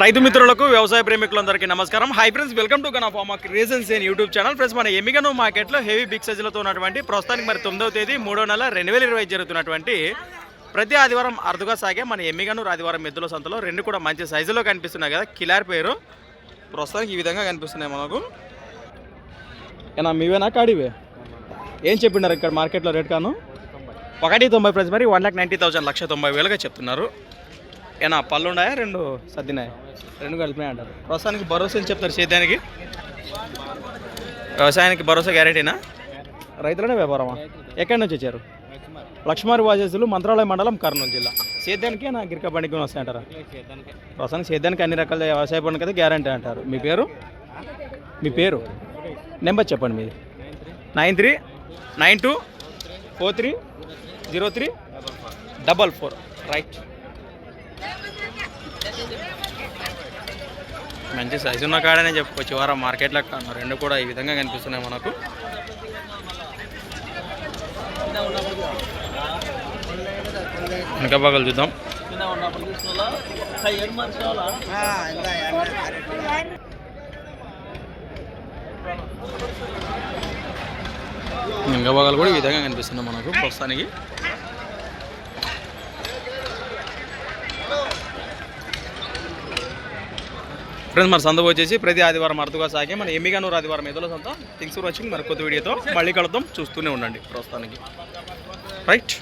రైతు మిత్రులకు వ్యవసాయ ప్రేమికులందరికీ నమస్కారం. Hi friends welcome to gun of reasons in YouTube channel friends మన ఎమిగను మార్కెట్లో హెవీ బిగ్ సైజులతో ఉన్నటువంటి ప్రస్తుతానికి మరి తొమ్మిదవ తేదీ మూడో నెల రెండు వేల ఇరవై జరుగుతున్నటువంటి ప్రతి ఆదివారం అరుదుగా సాగే మన ఎమ్మిగను ఆదివారం మెద్దుల సంతలో రెండు కూడా మంచి సైజులో కనిపిస్తున్నాయి కదా కిలార్ పేరు. ప్రస్తుతానికి ఈ విధంగా కనిపిస్తున్నాయి మనకు. ఏనా మీవేనా కాడివే? ఏం చెప్పిండారు ఇక్కడ మార్కెట్లో రేట్ కాను? ఒకటి తొంభై ప్రైస్ మరి వన్ ల్యాక్ నైంటీ థౌసండ్ లక్ష తొంభై వేలుగా చెప్తున్నారు. ఏనా పళ్ళు ఉన్నాయా రెండు సర్దినాయి రెండు కలిపినాయి అంటారు. ప్రస్తుతానికి భరోసా చెప్తారు సేద్యానికి వ్యవసాయానికి భరోసా గ్యారెంటీనా? రైతులనే వ్యాపారమా? ఎక్కడి నుంచి వచ్చారు? లక్ష్మారి వాజేసులు మంత్రాలయ మండలం కర్నూలు జిల్లా. సేద్యానికి నా గిరిక బండికి వస్తాయంటారా ప్రస్తుతానికి సేద్యానికి అన్ని రకాల వ్యవసాయ పనులకి అయితే గ్యారంటీ అంటారు. మీ పేరు? మీ పేరు? నెంబర్ చెప్పండి మీది. Nine three nine two four three zero three double four. Right. మంచి సైజు ఉన్న కాడనే చెప్పుకోవచ్చు వారం మార్కెట్లో కాను రెండు కూడా ఈ విధంగా కనిపిస్తున్నాయి మనకు. వెనక చూద్దాం. వెనక కూడా ఈ విధంగా కనిపిస్తున్నాయి మనకు ప్రస్తుతానికి. ఫ్రెండ్స్ మన సంద వచ్చేసి ప్రతి ఆదివారం అరుదుగా సాగే మన ఎమ్మిగానూరు ఆదివారం ఎదుల సొంతం. Thanks for watching. మరి కొత్త వీడియోతో మళ్ళీ కలుద్దాం. చూస్తూనే ఉండండి ప్రస్తుతానికి. రైట్.